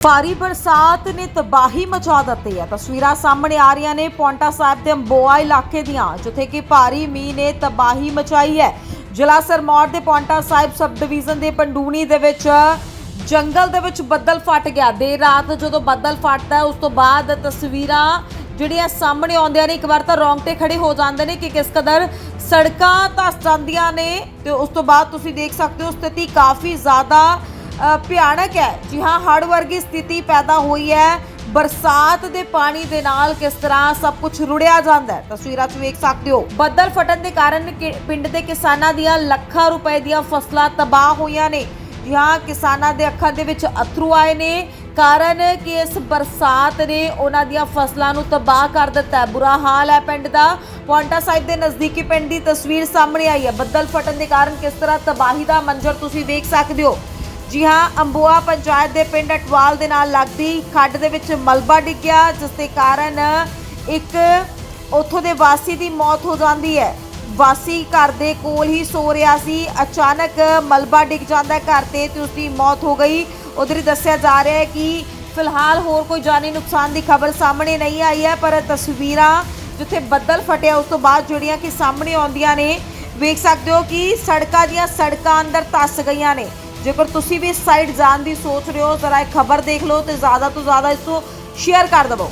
ਭਾਰੀ ਬਰਸਾਤ ਨੇ ਤਬਾਹੀ ਮਚਾ ਦਿੱਤੀ ਹੈ। ਤਸਵੀਰਾਂ ਸਾਹਮਣੇ ਆ ਰਹੀਆਂ ਨੇ ਪੌਂਟਾ ਸਾਹਿਬ ਦੇ ਅੰਬੋਆ ਇਲਾਕੇ ਦੀਆਂ, ਜਿੱਥੇ ਕਿ ਭਾਰੀ ਮੀਂਹ ਨੇ ਤਬਾਹੀ ਮਚਾਈ ਹੈ। ਜ਼ਿਲ੍ਹਾ ਸਰਮੌਰ ਦੇ ਪੌਂਟਾ ਸਾਹਿਬ ਸਬ ਡਿਵੀਜ਼ਨ ਦੇ ਪੰਡੂਣੀ ਦੇ ਵਿੱਚ ਜੰਗਲ ਦੇ ਵਿੱਚ ਬੱਦਲ ਫਟ ਗਿਆ। ਦੇਰ ਰਾਤ ਜਦੋਂ ਬੱਦਲ ਫਟਦਾ ਉਸ ਤੋਂ ਬਾਅਦ ਤਸਵੀਰਾਂ ਜਿਹੜੀਆਂ ਸਾਹਮਣੇ ਆਉਂਦੀਆਂ ਨੇ, ਇੱਕ ਵਾਰ ਤਾਂ ਰੌਂਗਟੇ ਖੜੇ ਹੋ ਜਾਂਦੇ ਨੇ ਕਿ ਕਿਸ ਕਦਰ ਸੜਕਾਂ ਧੱਸ ਜਾਂਦੀਆਂ ਨੇ ਤੇ ਉਸ ਤੋਂ ਬਾਅਦ ਤੁਸੀਂ ਦੇਖ ਸਕਦੇ ਹੋ ਸਥਿਤੀ ਕਾਫੀ ਜ਼ਿਆਦਾ ਭਿਆਨਕ ਹੈ। ਜੀ ਹਾਂ, ਹੜ੍ਹ ਵਰਗੀ ਸਥਿਤੀ ਪੈਦਾ ਹੋਈ ਹੈ। ਬਰਸਾਤ ਦੇ ਪਾਣੀ ਦੇ ਨਾਲ ਕਿਸ ਤਰ੍ਹਾਂ ਸਭ ਕੁਝ ਰੁੜਿਆ ਜਾਂਦਾ ਹੈ, ਤਸਵੀਰਾਂ 'ਚ ਵੇਖ ਸਕਦੇ ਹੋ। ਬੱਦਲ ਫਟਣ ਦੇ ਕਾਰਨ ਕਿ- ਪਿੰਡ ਦੇ ਕਿਸਾਨਾਂ ਦੀਆਂ ਲੱਖਾਂ ਰੁਪਏ ਦੀਆਂ ਫਸਲਾਂ ਤਬਾਹ ਹੋਈਆਂ ਨੇ। ਜੀ ਹਾਂ, ਕਿਸਾਨਾਂ ਦੇ ਅੱਖਾਂ ਦੇ ਵਿੱਚ ਅਥਰੂ ਆਏ ਨੇ। ਕਾਰਨ ਕਿ ਇਸ ਬਰਸਾਤ ਨੇ ਉਹਨਾਂ ਦੀਆਂ ਫਸਲਾਂ ਨੂੰ ਤਬਾਹ ਕਰ ਦਿੱਤਾ ਬੁਰਾ ਹਾਲ ਹੈ ਪਿੰਡ ਦਾ। ਪੌਂਟਾ ਸਾਹਿਬ ਦੇ ਨਜ਼ਦੀਕੀ ਪਿੰਡ ਦੀ ਤਸਵੀਰ ਸਾਹਮਣੇ ਆਈ ਹੈ। ਬੱਦਲ ਫਟਣ ਦੇ ਕਾਰਨ ਕਿਸ ਤਰ੍ਹਾਂ ਤਬਾਹੀ ਦਾ ਮੰਜ਼ਰ ਤੁਸੀਂ ਵੇਖ ਸਕਦੇ ਹੋ। ਜੀ ਹਾਂ, ਅੰਬੋਆ ਪੰਚਾਇਤ ਦੇ ਪਿੰਡ ਅਟਵਾਲ ਦੇ ਨਾਲ ਲੱਗਦੀ ਖੱਡ ਦੇ ਵਿੱਚ ਮਲਬਾ ਡਿੱਗਿਆ, ਜਿਸ ਦੇ ਕਾਰਨ ਇੱਕ ਉੱਥੋਂ ਦੇ ਵਾਸੀ ਦੀ ਮੌਤ ਹੋ ਜਾਂਦੀ ਹੈ। ਵਾਸੀ ਘਰ ਦੇ ਕੋਲ ਹੀ ਸੋ ਰਿਹਾ ਸੀ। ਅਚਾਨਕ ਮਲਬਾ ਡਿੱਗ ਜਾਂਦਾ ਘਰ ਤੇ ਤੇ ਉਸ ਦੀ ਮੌਤ ਹੋ ਗਈ। ਉਧਰ ਹੀ ਦੱਸਿਆ ਜਾ ਰਿਹਾ ਹੈ ਕਿ ਫਿਲਹਾਲ ਹੋਰ ਕੋਈ ਜਾਨੀ ਨੁਕਸਾਨ ਦੀ ਖਬਰ ਸਾਹਮਣੇ ਨਹੀਂ ਆਈ ਹੈ, ਪਰ ਤਸਵੀਰਾਂ ਜਿੱਥੇ ਬੱਦਲ ਫਟਿਆ, ਉਸ ਤੋਂ ਬਾਅਦ ਜਿਹੜੀਆਂ ਕਿ ਸਾਹਮਣੇ ਆਉਂਦੀਆਂ ਨੇ, ਵੇਖ ਸਕਦੇ ਹੋ ਕਿ ਸੜਕਾਂ ਦੀਆਂ ਸੜਕਾਂ ਅੰਦਰ ਧੱਸ ਗਈਆਂ ਨੇ। ਜੇਕਰ ਤੁਸੀਂ ਵੀ ਇਸ ਸਾਈਡ ਜਾਣ ਦੀ ਸੋਚ ਰਹੇ ਹੋ, ਜ਼ਰਾ ਇਹ ਖਬਰ ਦੇਖ ਲਓ ਤੇ ਜ਼ਿਆਦਾ ਤੋਂ ਜ਼ਿਆਦਾ ਇਸ ਨੂੰ ਸ਼ੇਅਰ ਕਰ ਦਿਵੋ।